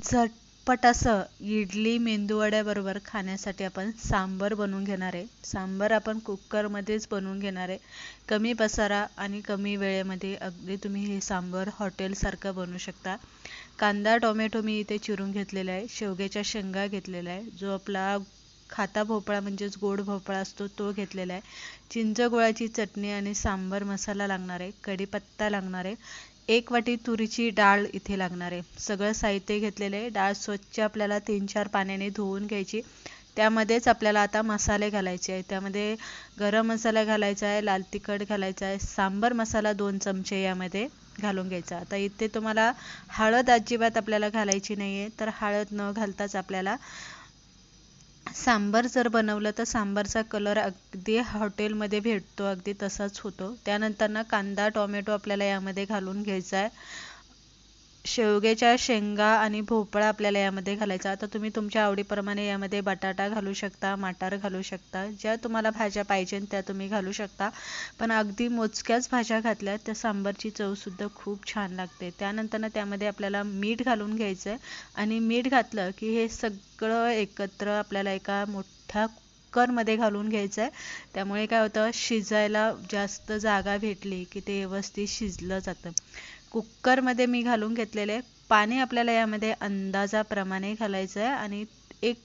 झटपट असं इडली मेंदूवड्याबरोबर खाण्यासाठी आपण सांबर बनवून घेणार आहे. सांबर आपण कुकरमध्येच बनवून घेणार आहे. कमी पसारा आणि कमी वेळेमध्ये अगदी तुम्ही हे सांबर हॉटेलसारखं बनवू शकता. कांदा टोमॅटो मी इथे चिरून घेतलेला आहे. शेवग्याच्या शेंगा घेतलेल्या आहे. जो आपला खाता भोपळा म्हणजेच गोड भोपळा असतो तो घेतलेला आहे. चिंच गुळाची चटणी आणि सांबर मसाला लागणार आहे कढीपत्ता लागणार आहे एक वाटी तुरीची डाळ इथे लागणार आहे. सगळं साहित्य घेतलेलं आहे. डाळ स्वच्छ आपल्याला तीन चार पाण्याने धुवून घ्यायची. त्यामध्येच आपल्याला आता मसाले घालायचे आहे त्यामध्ये गरम मसाला घालायचा आहे लाल तिखट घालायचा आहे सांबर मसाला दोन चमचे यामध्ये घालून घ्यायचा. आता इथे तुम्हाला हळद अजिबात आपल्याला घालायची नाही आहे तर हळद न घालताच आपल्याला सांबार जर बनवलं तर सांबारचा कलर अगदी हॉटेलमध्ये भेटतो अगदी तसाच होतो. त्यानंतर ना कांदा टोमॅटो आपल्याला यामध्ये घालून घ्यायचा आहे. शेवग्याच्या शेंगा आणि भोपळा आपल्याला यामध्ये घालायचा. आता तुम्ही तुमच्या आवडीप्रमाणे यामध्ये बटाटा घालू शकता मटार घालू शकता. ज्या तुम्हाला भाज्या पाहिजे त्या तुम्ही घालू शकता. पण अगदी मोजक्याच भाज्या घातल्या त्या सांबारची चवसुद्धा खूप छान लागते. त्यानंतर त्यामध्ये आपल्याला मीठ घालून घ्यायचं आहे आणि मीठ घातलं की हे सगळं एकत्र आपल्याला एका मोठ्या कुकरमध्ये घालून घ्यायचं आहे त्यामुळे काय होतं शिजायला जास्त जागा भेटली की ते व्यवस्थित शिजलं जातं. कुकरमध्ये मी घालून घेतलेले पाणी आपल्याला यामध्ये अंदाजाप्रमाणे घालायचं आहे आणि एक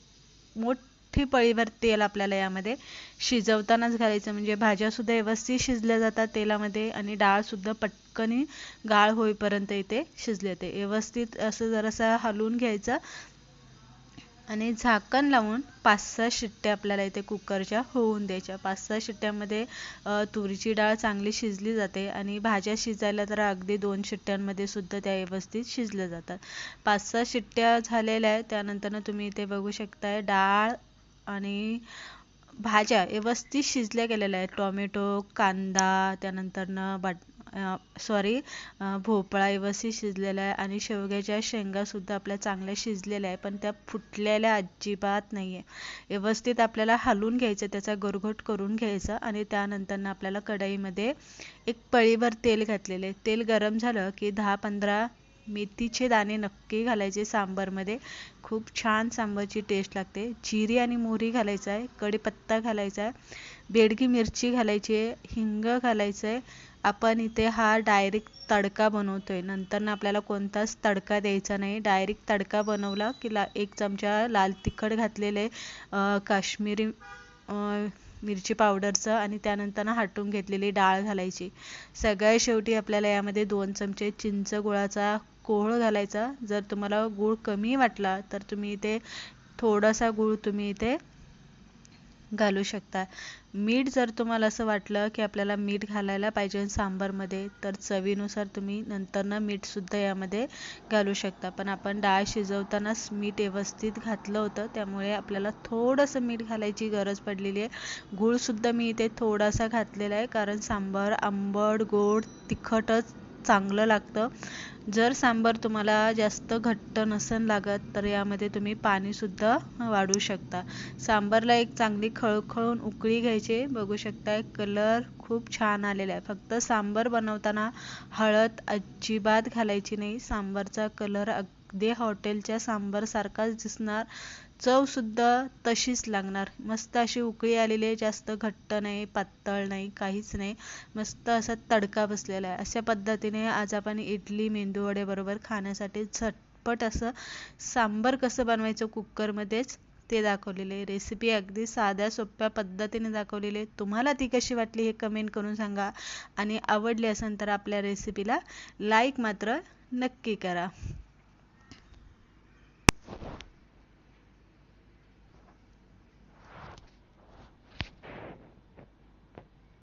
मोठी पळीभर तेल आपल्याला यामध्ये शिजवतानाच घालायचं म्हणजे भाज्यासुद्धा व्यवस्थित शिजल्या जातात तेलामध्ये आणि डाळसुद्धा पटकनी गाळ होईपर्यंत इथे शिजले ते व्यवस्थित असं जरासं हलवून घ्यायचं. आणि झाकण लावून पाच सहा शिट्ट्या आपल्याला इथे कुकरच्या होऊन द्यायच्या. पाच सहा शिट्ट्यामध्ये तुरीची डाळ चांगली शिजली जाते आणि भाज्या शिजायला तर अगदी दोन शिट्ट्यांमध्ये सुद्धा त्या व्यवस्थित शिजल्या जातात. पाच सहा शिट्ट्या झालेल्या आहेत त्यानंतर तुम्ही इथे बघू शकताय डाळ आणि भाज्या व्यवस्थित शिजल्या गेलेल्या आहेत. टोमॅटो कांदा त्यानंतरनं बट सॉरी भोपळा व्यवस्थित शिजलेला आहे आणि शेवग्याच्या शेंगासुद्धा आपल्या चांगल्या शिजलेल्या आहे पण त्या फुटलेल्या अजिबात नाही आहे व्यवस्थित आपल्याला हलवून घ्यायचं त्याचा गरघोट करून घ्यायचा आणि त्यानंतर आपल्याला कढईमध्ये एक पळीभर तेल घातलेले तेल गरम झालं की दहा पंधरा मेथीचे दाणे नक्की घालायचे सांबारमध्ये. खूप छान सांबारची टेस्ट लागते. जिरी आणि मोहरी घालायचं आहे कढीपत्ता घालायचा आहे बेडगी मिरची घालायची आहे हिंग घालायचं आहे आपण इथे हा डायरेक्ट तडका बनवतोय. नंतर आपल्याला कोणताच तडका द्यायचा नाही. डायरेक्ट तडका बनवला की ला एक चमचा लाल तिखट घातलेले काश्मीरी मिरची पावडरचं आणि त्यानंतर हटून घेतलेली डाळ घालायची. सगळ्या शेवटी आपल्याला यामध्ये दोन चमचे चिंच गुळाचा कोहळ घालायचा. जर तुम्हाला गूळ कमी वाटला तर तुम्ही इथे थोडासा गूळ तुम्ही इथे घालू शकता मीठ जर तुम्हाला असं वाटलं की आपल्याला मीठ घालायला पाहिजे सांबारमध्ये तर चवीनुसार तुम्ही नंतरनं मीठसुद्धा यामध्ये घालू शकता. पण आपण डाळ शिजवतानाच मीठ व्यवस्थित घातलं होतं त्यामुळे आपल्याला थोडंसं मीठ घालायची गरज पडलेली आहे. गूळसुद्धा मी इथे थोडासा घातलेला आहे कारण सांबार आंबट गोड तिखटच चांगलं लागतं. जर सांबार तुम्हाला जास्त घट्ट नसेल लागत तर यामध्ये तुम्ही पाणीसुद्धा वाढवू शकता. सांबारला एक चांगली खळखळून उकळी घ्यायची. बघू शकता कलर खूप छान आलेला आहे. फक्त सांबार बनवताना हळद अजिबात घालायची नाही. सांबारचा कलर अगदी हॉटेलच्या सांबारसारखाच दिसणार. चवसुद्धा तशीच लागणार. मस्त अशी उकळी आलेली आहे जास्त घट्ट नाही पातळ नाही काहीच नाही. मस्त असा तडका बसलेला आहे. अशा पद्धतीने आज आपण इडली मेंदूवडे बरोबर खाण्यासाठी झटपट असं सांबर कसं बनवायचं कुकरमध्येच ते दाखवलेले रेसिपी अगदी साध्या सोप्या पद्धतीने दाखवलेली तुम्हाला ती कशी वाटली हे कमेंट करून सांगा. आणि आवडली असेल तर आपल्या रेसिपीला लाईक मात्र नक्की करा.